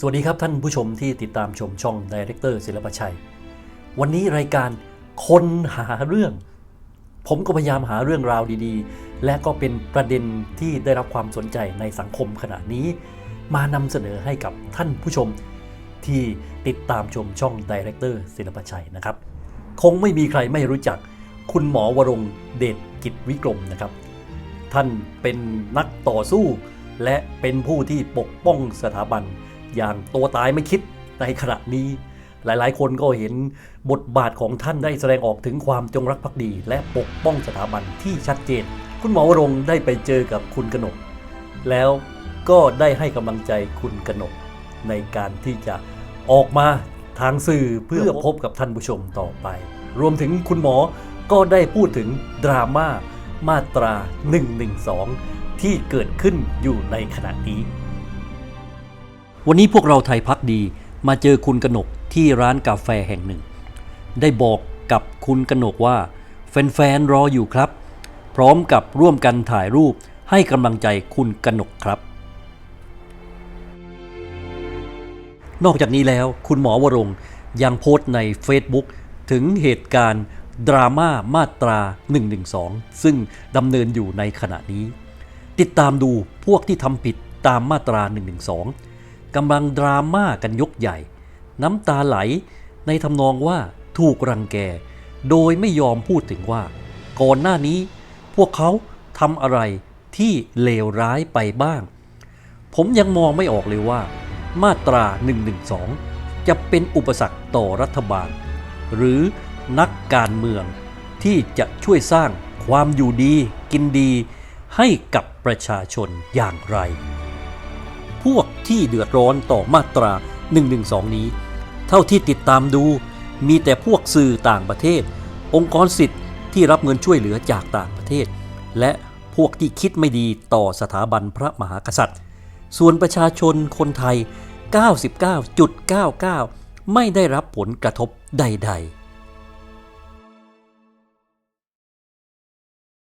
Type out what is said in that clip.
สวัสดีครับท่านผู้ชมที่ติดตามชมช่องดีเรคเตอร์ศิลปชัย วันนี้รายการคนหาเรื่อง ผมก็พยายามหาเรื่องราวดีๆ และก็เป็นประเด็นที่ได้รับความสนใจในสังคมขณะนี้ มานำเสนอให้กับท่านผู้ชมที่ติดตามชมช่องดีเรคเตอร์ศิลปชัยนะครับ คงไม่มีใครไม่รู้จักคุณหมอวรงเดชกิจวิกรมนะครับ ท่านเป็นนักต่อสู้ และเป็นผู้ที่ปกป้องสถาบัน อย่างตัวตายไม่คิดในขณะนี้ หลายๆ คนก็เห็นบทบาทของท่านได้แสดงออกถึงความจงรักภักดี และปกป้องสถาบันที่ชัดเจน คุณหมอวรงได้ไปเจอกับคุณกนก แล้วก็ได้ให้กำลังใจคุณกนก ในการที่จะออกมาทางสื่อเพื่อพบกับท่านผู้ชมต่อไป รวมถึงคุณหมอก็ได้พูดถึงดราม่ามาตรา 112 ที่เกิดขึ้นอยู่ในขณะนี้ วันนี้พวกเราไทยพักดีมาเจอคุณกนกที่ร้านกาแฟแห่งหนึ่ง ได้บอกกับคุณกนกว่า แฟนๆรออยู่ครับ พร้อมกับร่วมกันถ่ายรูปให้กำลังใจคุณกนกครับ นอกจากนี้แล้วคุณหมอวรงยังโพสต์ใน Facebook ถึงเหตุการณ์ ดราม่ามาตรา 112 ซึ่งดำเนินอยู่ในขณะนี้ ติดตามดูพวกที่ทำผิดตามมาตรา 112 กำลังดราม่ากันยกใหญ่ น้ำตาไหลในทำนองว่าถูกรังแก โดยไม่ยอมพูดถึงว่า ก่อนหน้านี้พวกเขาทำอะไรที่เลวร้ายไปบ้าง ผมยังมองไม่ออกเลยว่า มาตรา 112 จะเป็นอุปสรรคต่อรัฐบาล หรือนักการเมืองที่จะช่วยสร้างความอยู่ดีกินดีให้กับประชาชนอย่างไร พวกที่เดือดร้อนต่อมาตรา 112 นี้ เท่าที่ติดตามดู มีแต่พวกสื่อต่างประเทศ องค์กรสิทธิ์ที่รับเงินช่วยเหลือจากต่างประเทศ และพวกที่คิดไม่ดีต่อสถาบันพระมหากษัตริย์ ส่วนประชาชนคนไทย 99.99 ไม่ได้รับผลกระทบใด ๆ